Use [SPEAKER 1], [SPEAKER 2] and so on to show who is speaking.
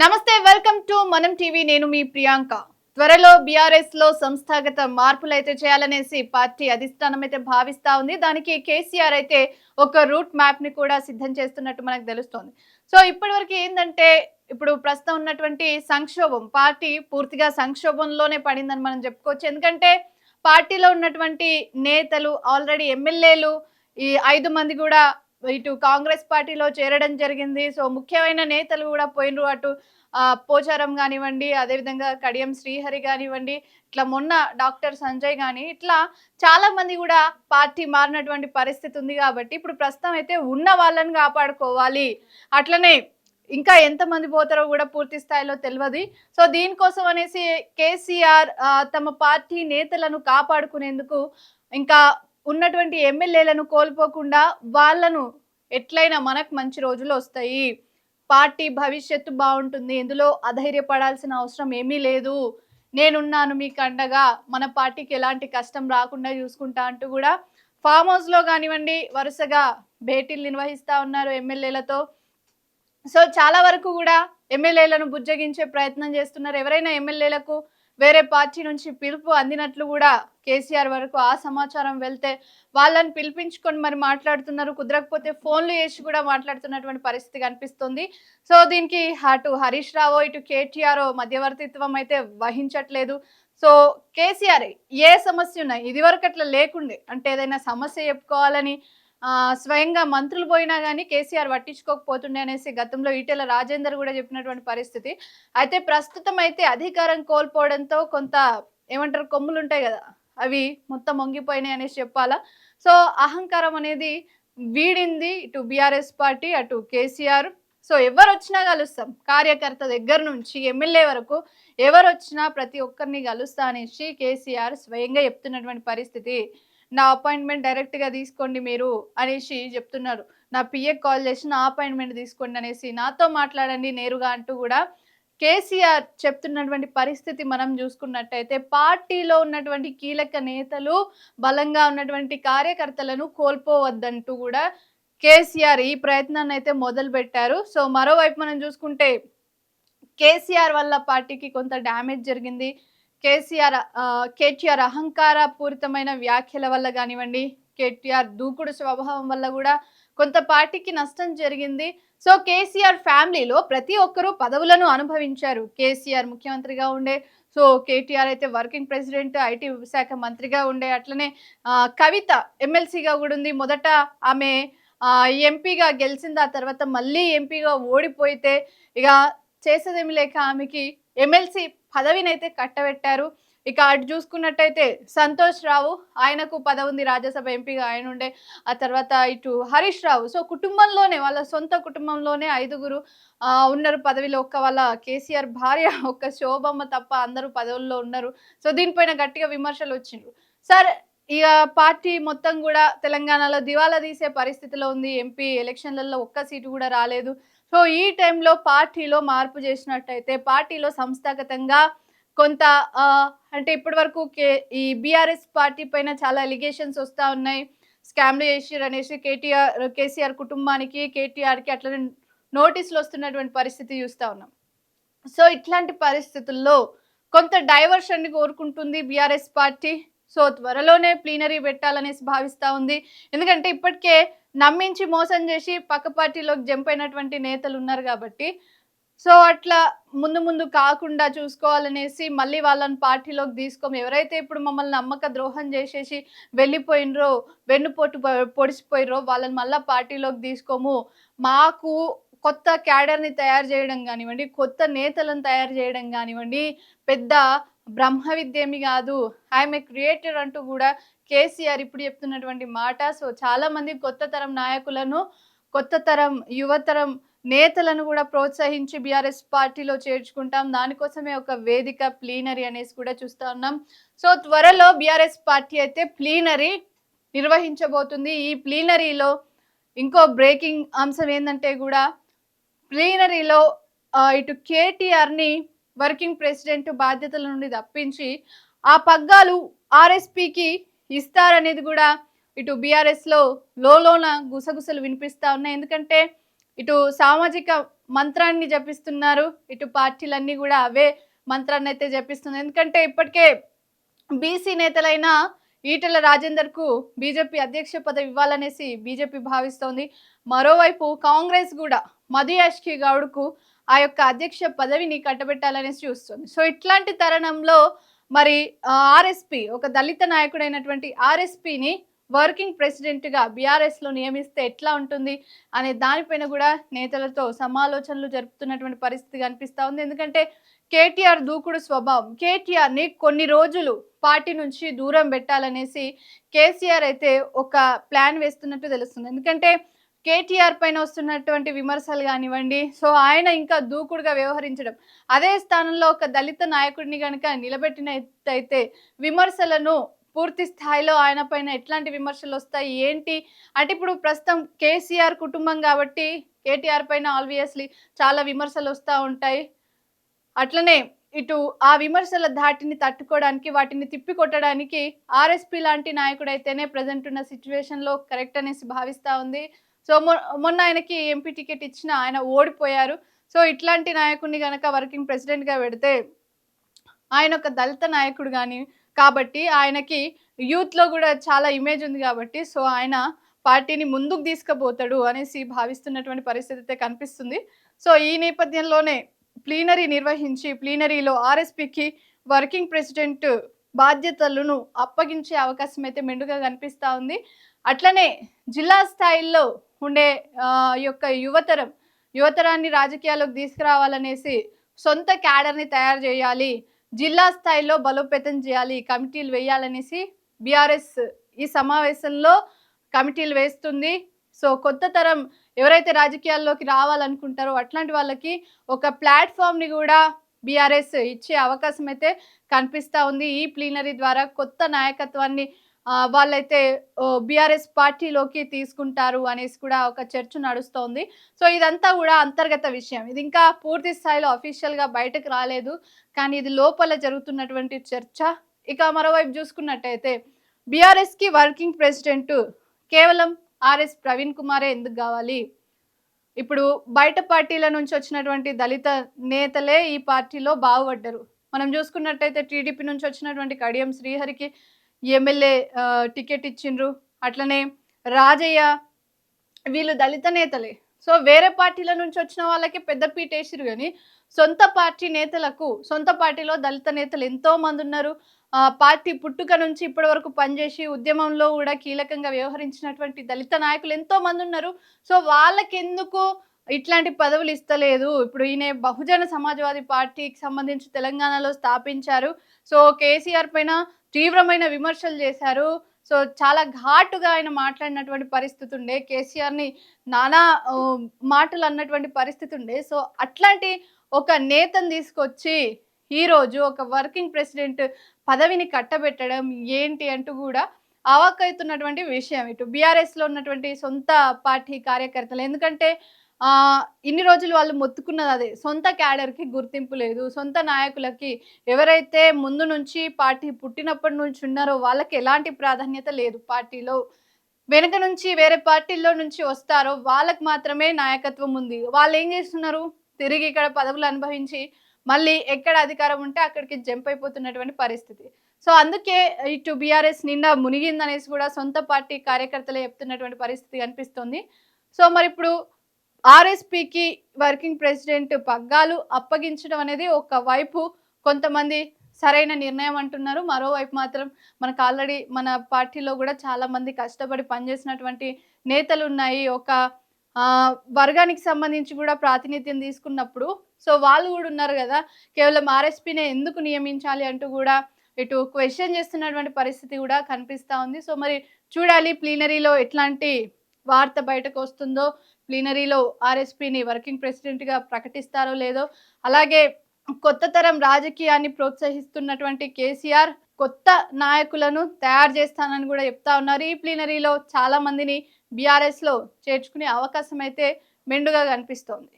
[SPEAKER 1] నమస్తే welcome to మనం TV. నేను మీ ప్రియాంక. త్వరలో బీఆర్ఎస్లో సంస్థాగత మార్పులు అయితే చేయాలనేసి పార్టీ అధిష్టానం అయితే భావిస్తా ఉంది. దానికి కేసీఆర్ అయితే ఒక రూట్ మ్యాప్ని కూడా సిద్ధం చేస్తున్నట్టు మనకు తెలుస్తోంది. సో ఇప్పటివరకు ఏంటంటే ఇప్పుడు ప్రస్తుతం ఉన్నటువంటి సంక్షోభం పార్టీ పూర్తిగా సంక్షోభంలోనే పడిందని మనం చెప్పుకోవచ్చు. ఎందుకంటే పార్టీలో ఉన్నటువంటి నేతలు ఆల్రెడీ ఎమ్మెల్యేలు ఈ ఐదు మంది కూడా ఇటు కాంగ్రెస్ పార్టీలో చేరడం జరిగింది. సో ముఖ్యమైన నేతలు కూడా పోయినరు అటు పోచారం కానివ్వండి అదేవిధంగా కడియం శ్రీహరి కానివ్వండి ఇట్లా మొన్న డాక్టర్ సంజయ్ కానీ ఇట్లా చాలా మంది కూడా పార్టీ మారినటువంటి పరిస్థితి ఉంది కాబట్టి ఇప్పుడు ప్రస్తుతం అయితే ఉన్న వాళ్ళని కాపాడుకోవాలి. అట్లనే ఇంకా ఎంతమంది పోతారో కూడా పూర్తి స్థాయిలో తెలియదు సో దీనికోసం అనేసి కేసీఆర్ తమ పార్టీ నేతలను కాపాడుకునేందుకు ఇంకా ఉన్నటువంటి ఎమ్మెల్యేలను కోల్పోకుండా వాళ్ళను ఎట్లయినా మనకు మంచి రోజులు వస్తాయి. పార్టీ భవిష్యత్తు బాగుంటుంది. ఇందులో అధైర్యపడాల్సిన అవసరం ఏమీ లేదు. నేనున్నాను మీకు అండగా. మన పార్టీకి ఎలాంటి కష్టం రాకుండా చూసుకుంటా అంటూ కూడా ఫామ్ హౌస్లో కానివ్వండి వరుసగా భేటీలు నిర్వహిస్తా ఉన్నారు ఎమ్మెల్యేలతో. సో చాలా వరకు కూడా ఎమ్మెల్యేలను బుజ్జగించే ప్రయత్నం చేస్తున్నారు. ఎవరైనా ఎమ్మెల్యేలకు వేరే పార్టీ నుంచి పిలుపు అందినట్లు కూడా కేసీఆర్ వరకు ఆ సమాచారం వెళ్తే వాళ్ళని పిలిపించుకొని మరి మాట్లాడుతున్నారు. కుదరకపోతే ఫోన్లు చేసి కూడా మాట్లాడుతున్నటువంటి పరిస్థితి కనిపిస్తుంది. సో దీనికి అటు హరీష్ రావో ఇటు కేటీఆర్ మధ్యవర్తిత్వం అయితే వహించట్లేదు. సో కేసీఆర్ ఏ సమస్య ఉన్నాయి ఇదివరకు అట్లా లేకుండే అంటే ఏదైనా సమస్య చెప్పుకోవాలని స్వయంగా మంత్రులు పోయినా కానీ కేసీఆర్ పట్టించుకోకపోతుండే అనేసి గతంలో ఈటెల రాజేందర్ కూడా చెప్పినటువంటి పరిస్థితి. అయితే ప్రస్తుతం అయితే అధికారం కోల్పోవడంతో కొంత ఏమంటారు కొమ్ములు ఉంటాయి కదా అవి మొత్తం మొంగిపోయినాయి అనేసి చెప్పాలా? సో అహంకారం అనేది వీడింది ఇటు బీఆర్ఎస్ పార్టీ అటు కేసీఆర్. సో ఎవరు వచ్చినా కలుస్తాం కార్యకర్త దగ్గర నుంచి ఎమ్మెల్యే వరకు ఎవరు వచ్చినా ప్రతి ఒక్కరిని కలుస్తా అనేసి కేసీఆర్ స్వయంగా చెప్తున్నటువంటి పరిస్థితి. నా అపాయింట్మెంట్ డైరెక్ట్గా తీసుకోండి మీరు అనేసి చెప్తున్నారు. నా పిఏ కాల్ చేసి నా అపాయింట్మెంట్ తీసుకోండి అనేసి నాతో మాట్లాడండి నేరుగా అంటూ కూడా కేసీఆర్ చెప్తున్నటువంటి పరిస్థితి మనం చూసుకున్నట్టయితే పార్టీలో ఉన్నటువంటి కీలక నేతలు బలంగా ఉన్నటువంటి కార్యకర్తలను కోల్పోవద్దంటూ కూడా కేసీఆర్ ఈ ప్రయత్నాన్ని అయితే మొదలుపెట్టారు. సో మరోవైపు మనం చూసుకుంటే కేసీఆర్ వల్ల పార్టీకి కొంత డ్యామేజ్ జరిగింది. కేసీఆర్ కేటీఆర్ అహంకార పూరితమైన వ్యాఖ్యల వల్ల కానివ్వండి కేటీఆర్ దూకుడు స్వభావం వల్ల కూడా కొంత పార్టీకి నష్టం జరిగింది. సో కేసీఆర్ ఫ్యామిలీలో ప్రతి ఒక్కరూ పదవులను అనుభవించారు. కేసీఆర్ ముఖ్యమంత్రిగా ఉండే సో కేటీఆర్ అయితే వర్కింగ్ ప్రెసిడెంట్ ఐటీ శాఖ మంత్రిగా ఉండే అట్లనే కవిత ఎమ్మెల్సీగా కూడా ఉంది. మొదట ఆమె ఎంపీగా గెలిచింది. ఆ తర్వాత మళ్ళీ ఎంపీగా ఓడిపోయితే ఇక చేసేదేమి లేక ఆమెకి ఎమ్మెల్సీ పదవిని అయితే కట్టబెట్టారు. ఇక అటు చూసుకున్నట్టయితే సంతోష్ రావు ఆయనకు పదవి ఉంది రాజ్యసభ ఎంపీగా ఆయన ఉండే ఆ తర్వాత ఇటు హరీష్ రావు. సో కుటుంబంలోనే వాళ్ళ సొంత కుటుంబంలోనే ఐదుగురు ఉన్నారు పదవిలో. ఒక్క వాళ్ళ కేసీఆర్ భార్య ఒక్క శోభమ్మ తప్ప అందరూ పదవుల్లో ఉన్నారు. సో దీనిపైన గట్టిగా విమర్శలు వచ్చిండ్రు. సార్ ఇక పార్టీ మొత్తం కూడా తెలంగాణలో దివాలా తీసే పరిస్థితిలో ఉంది. ఎంపీ ఎలక్షన్లలో ఒక్క సీటు కూడా రాలేదు. సో ఈ టైంలో పార్టీలో మార్పు చేసినట్టయితే పార్టీలో సంస్థాగతంగా కొంత అంటే ఇప్పటి వరకు కే ఈ బీఆర్ఎస్ పార్టీ పైన చాలా ఎలిగేషన్స్ వస్తూ ఉన్నాయి. స్కామ్లు చేసిర్రు అనేసి కేటీఆర్ కేసీఆర్ కుటుంబానికి కేటీఆర్కి అట్లనే నోటీసులు వస్తున్నటువంటి పరిస్థితి చూస్తూ ఉన్నాం. సో ఇట్లాంటి పరిస్థితుల్లో కొంత డైవర్షన్ని కోరుకుంటుంది బీఆర్ఎస్ పార్టీ. సో త్వరలోనే ప్లీనరీ పెట్టాలనేసి భావిస్తూ ఉంది. ఎందుకంటే ఇప్పటికే నమ్మించి మోసం చేసి పక్క పార్టీలోకి జంప్ అయినటువంటి నేతలు ఉన్నారు కాబట్టి. సో అట్లా ముందు ముందు కాకుండా చూసుకోవాలనేసి మళ్ళీ వాళ్ళని పార్టీలోకి తీసుకోము. ఎవరైతే ఇప్పుడు మమ్మల్ని నమ్మక ద్రోహం చేసేసి వెళ్ళిపోయినరో వెన్నుపోటు పొ- వాళ్ళని మళ్ళీ పార్టీలోకి తీసుకోము. మాకు కొత్త క్యాడర్ని తయారు చేయడం కానివ్వండి కొత్త నేతలను తయారు చేయడం కానివ్వండి పెద్ద బ్రహ్మ విద్య కాదు. ఐఎమ్ ఏ క్రియేటర్ అంటూ కూడా కేసీఆర్ ఇప్పుడు చెప్తున్నటువంటి మాట. సో చాలా మంది కొత్త తరం నాయకులను కొత్త తరం యువతరం నేతలను కూడా ప్రోత్సహించి బీఆర్ఎస్ పార్టీలో చేర్చుకుంటాం. దానికోసమే ఒక వేదిక ప్లీనరీ అనేసి కూడా చూస్తా ఉన్నాం. సో త్వరలో బీఆర్ఎస్ పార్టీ అయితే ప్లీనరీ నిర్వహించబోతుంది. ఈ ప్లీనరీలో ఇంకో బ్రేకింగ్ అంశం ఏంటంటే కూడా ప్లీనరీలో ఇటు కేటీఆర్ని వర్కింగ్ ప్రెసిడెంట్ బాధ్యతల నుండి తప్పించి ఆ పగ్గాలు ఆర్ఎస్పికి ఇస్తారనేది కూడా ఇటు బీఆర్ఎస్లో లోన గుసగుసలు వినిపిస్తూ ఉన్నాయి. ఎందుకంటే ఇటు సామాజిక మంత్రాన్ని జపిస్తున్నారు. ఇటు పార్టీలన్నీ కూడా అవే మంత్రాన్ని అయితే జపిస్తుంది ఎందుకంటే ఇప్పటికే బీసీ నేతలైన ఈటల రాజేందర్కు బీజేపీ అధ్యక్ష పదవి ఇవ్వాలనేసి బీజేపీ భావిస్తోంది. మరోవైపు కాంగ్రెస్ కూడా మధు యాష్కి గౌడ్కు ఆ యొక్క అధ్యక్ష పదవిని కట్టబెట్టాలనేసి చూస్తుంది. సో ఇట్లాంటి తరుణంలో మరి ఆర్ఎస్పి ఒక దళిత నాయకుడైనటువంటి ఆర్ఎస్పిని వర్కింగ్ ప్రెసిడెంట్గా బీఆర్ఎస్లో నియమిస్తే ఎట్లా ఉంటుంది? అనే దానిపైన కూడా నేతలతో సమాలోచనలు జరుపుతున్నటువంటి పరిస్థితి కనిపిస్తూ ఉంది. ఎందుకంటే కేటీఆర్ దూకుడు స్వభావం కేటీఆర్ని కొన్ని రోజులు పార్టీ నుంచి దూరం పెట్టాలనేసి కేసీఆర్ అయితే ఒక ప్లాన్ వేస్తున్నట్టు తెలుస్తుంది. ఎందుకంటే కేటీఆర్ పైన వస్తున్నటువంటి విమర్శలు కానివ్వండి సో ఆయన ఇంకా దూకుడుగా వ్యవహరించడం. అదే స్థానంలో ఒక దళిత నాయకుడిని కనుక నిలబెట్టినట్టయితే విమర్శలను పూర్తి స్థాయిలో ఆయన పైన ఎట్లాంటి విమర్శలు వస్తాయి ఏంటి? అంటే ఇప్పుడు ప్రస్తుతం కేసీఆర్ కుటుంబం కాబట్టి కేటీఆర్ పైన ఆల్వియస్లీ చాలా విమర్శలు వస్తూ ఉంటాయి. అట్లనే ఇటు ఆ విమర్శల ధాటిని తట్టుకోవడానికి వాటిని తిప్పికొట్టడానికి ఆర్ఎస్పి లాంటి నాయకుడు అయితేనే ప్రజెంట్ ఉన్న సిచ్యువేషన్లో కరెక్ట్ అనేసి భావిస్తూ ఉంది. సో మొన్న ఆయనకి ఎంపీ టికెట్ ఇచ్చిన ఆయన ఓడిపోయారు. సో ఇట్లాంటి నాయకుడిని కనుక వర్కింగ్ ప్రెసిడెంట్గా పెడితే ఆయన ఒక దళిత నాయకుడు కానీ కాబట్టి ఆయనకి యూత్లో కూడా చాలా ఇమేజ్ ఉంది కాబట్టి సో ఆయన పార్టీని ముందుకు తీసుకుపోతాడు అనేసి భావిస్తున్నటువంటి పరిస్థితి అయితే కనిపిస్తుంది. సో ఈ నేపథ్యంలోనే ప్లీనరీ నిర్వహించి ప్లీనరీలో ఆర్ఎస్పికి వర్కింగ్ ప్రెసిడెంట్ బాధ్యతలను అప్పగించే అవకాశం అయితే మెండుగా కనిపిస్తూ ఉంది. అట్లనే జిల్లా స్థాయిల్లో ఉండే యొక్క యువతరం యువతరాన్ని రాజకీయాల్లోకి తీసుకురావాలనేసి సొంత క్యాడర్ని తయారు చేయాలి జిల్లా స్థాయిలో బలోపేతం చేయాలి కమిటీలు వేయాలనేసి బీఆర్ఎస్ ఈ సమావేశంలో కమిటీలు వేస్తుంది. సో కొత్త తరం ఎవరైతే రాజకీయాల్లోకి రావాలనుకుంటారో అట్లాంటి వాళ్ళకి ఒక ప్లాట్ఫామ్ని కూడా బీఆర్ఎస్ ఇచ్చే అవకాశం అయితే కనిపిస్తూ ఉంది. ఈ ప్లీనరీ ద్వారా కొత్త నాయకత్వాన్ని వాళ్ళైతే బీఆర్ఎస్ పార్టీలోకి తీసుకుంటారు అనేసి కూడా ఒక చర్చ నడుస్తోంది. సో ఇదంతా కూడా అంతర్గత విషయం. ఇది ఇంకా పూర్తి స్థాయిలో అఫీషియల్గా బయటకు రాలేదు. కానీ ఇది లోపల జరుగుతున్నటువంటి చర్చ. ఇక మరోవైపు చూసుకున్నట్టయితే బీఆర్ఎస్కి వర్కింగ్ ప్రెసిడెంట్ కేవలం ఆర్ఎస్ ప్రవీణ్ కుమారే ఎందుకు కావాలి? ఇప్పుడు బయట పార్టీల నుంచి వచ్చినటువంటి దళిత నేతలే ఈ పార్టీలో బాగుపడ్డరు. మనం చూసుకున్నట్టయితే టీడీపీ నుంచి వచ్చినటువంటి కడియం శ్రీహరికి ఎమ్మెల్యే టికెట్ ఇచ్చిండ్రు. అట్లనే రాజయ్య వీళ్ళు దళిత నేతలే. సో వేరే పార్టీల నుంచి వచ్చిన వాళ్ళకి పెద్ద పీట వేసిరు కానీ సొంత పార్టీ నేతలకు సొంత పార్టీలో దళిత నేతలు ఎంతో మంది ఉన్నారు. పార్టీ పుట్టుక నుంచి ఇప్పటి వరకు పనిచేసి ఉద్యమంలో కూడా కీలకంగా వ్యవహరించినటువంటి దళిత నాయకులు ఎంతో మంది ఉన్నారు. సో వాళ్ళకెందుకు ఇట్లాంటి పదవులు ఇస్తలేదు. ఇప్పుడు ఈయన బహుజన సమాజ్వాదీ పార్టీకి సంబంధించి తెలంగాణలో స్థాపించారు. సో కేసీఆర్ పైన తీవ్రమైన విమర్శలు చేశారు. సో చాలా ఘాటుగా ఆయన మాట్లాడినటువంటి పరిస్థితి ఉండే. కేసీఆర్ని నానా మాటలు అన్నటువంటి పరిస్థితి ఉండే. సో అట్లాంటి ఒక నేతను తీసుకొచ్చి ఈరోజు ఒక వర్కింగ్ ప్రెసిడెంట్ పదవిని కట్టబెట్టడం ఏంటి అంటూ కూడా అవాక్కవుతున్నటువంటి విషయం. ఇటు బీఆర్ఎస్లో ఉన్నటువంటి సొంత పార్టీ కార్యకర్తలు. ఎందుకంటే ఇన్ని రోజులు వాళ్ళు మొత్తుకున్నది అదే. సొంత క్యాడర్కి గుర్తింపు లేదు. సొంత నాయకులకి ఎవరైతే ముందు నుంచి పార్టీ పుట్టినప్పటి నుంచి ఉన్నారో వాళ్ళకి ఎలాంటి ప్రాధాన్యత లేదు పార్టీలో. వెనుక నుంచి వేరే పార్టీల్లో నుంచి వస్తారో వాళ్ళకి మాత్రమే నాయకత్వం ఉంది. వాళ్ళు ఏం చేస్తున్నారు? తిరిగి ఇక్కడ పదవులు అనుభవించి మళ్ళీ ఎక్కడ అధికారం ఉంటే అక్కడికి జంప్ అయిపోతున్నటువంటి పరిస్థితి. సో అందుకే ఇటు బీఆర్ఎస్ నిండా మునిగిందనేసి కూడా సొంత పార్టీ కార్యకర్తలే చెప్తున్నటువంటి పరిస్థితి కనిపిస్తుంది. సో మరి ఇప్పుడు ఆర్ఎస్పికి వర్కింగ్ ప్రెసిడెంట్ పగ్గాలు అప్పగించడం అనేది ఒక వైపు కొంతమంది సరైన నిర్ణయం అంటున్నారు. మరోవైపు మాత్రం మనకు ఆల్రెడీ మన పార్టీలో కూడా చాలామంది కష్టపడి పనిచేసినటువంటి నేతలు ఉన్నాయి. ఒక వర్గానికి సంబంధించి కూడా ప్రాతినిధ్యం తీసుకున్నప్పుడు సో వాళ్ళు కూడా ఉన్నారు కదా కేవలం ఆర్ఎస్పీనే ఎందుకు నియమించాలి అంటూ కూడా ఇటు క్వశ్చన్ చేస్తున్నటువంటి పరిస్థితి కూడా కనిపిస్తూ ఉంది. సో మరి చూడాలి ప్లీనరీలో ఎట్లాంటి వార్త బయటకు వస్తుందో ప్లీనరీలో ఆర్ఎస్పీని వర్కింగ్ ప్రెసిడెంట్గా ప్రకటిస్తారో లేదో అలాగే కొత్త తరం రాజకీయాన్ని ప్రోత్సహిస్తున్నటువంటి కేసీఆర్ కొత్త నాయకులను తయారు చేస్తానని కూడా చెప్తా ఉన్నారు. ఈ ప్లీనరీలో చాలా మందిని బీఆర్ఎస్లో చేర్చుకునే అవకాశం అయితే మెండుగా కనిపిస్తోంది.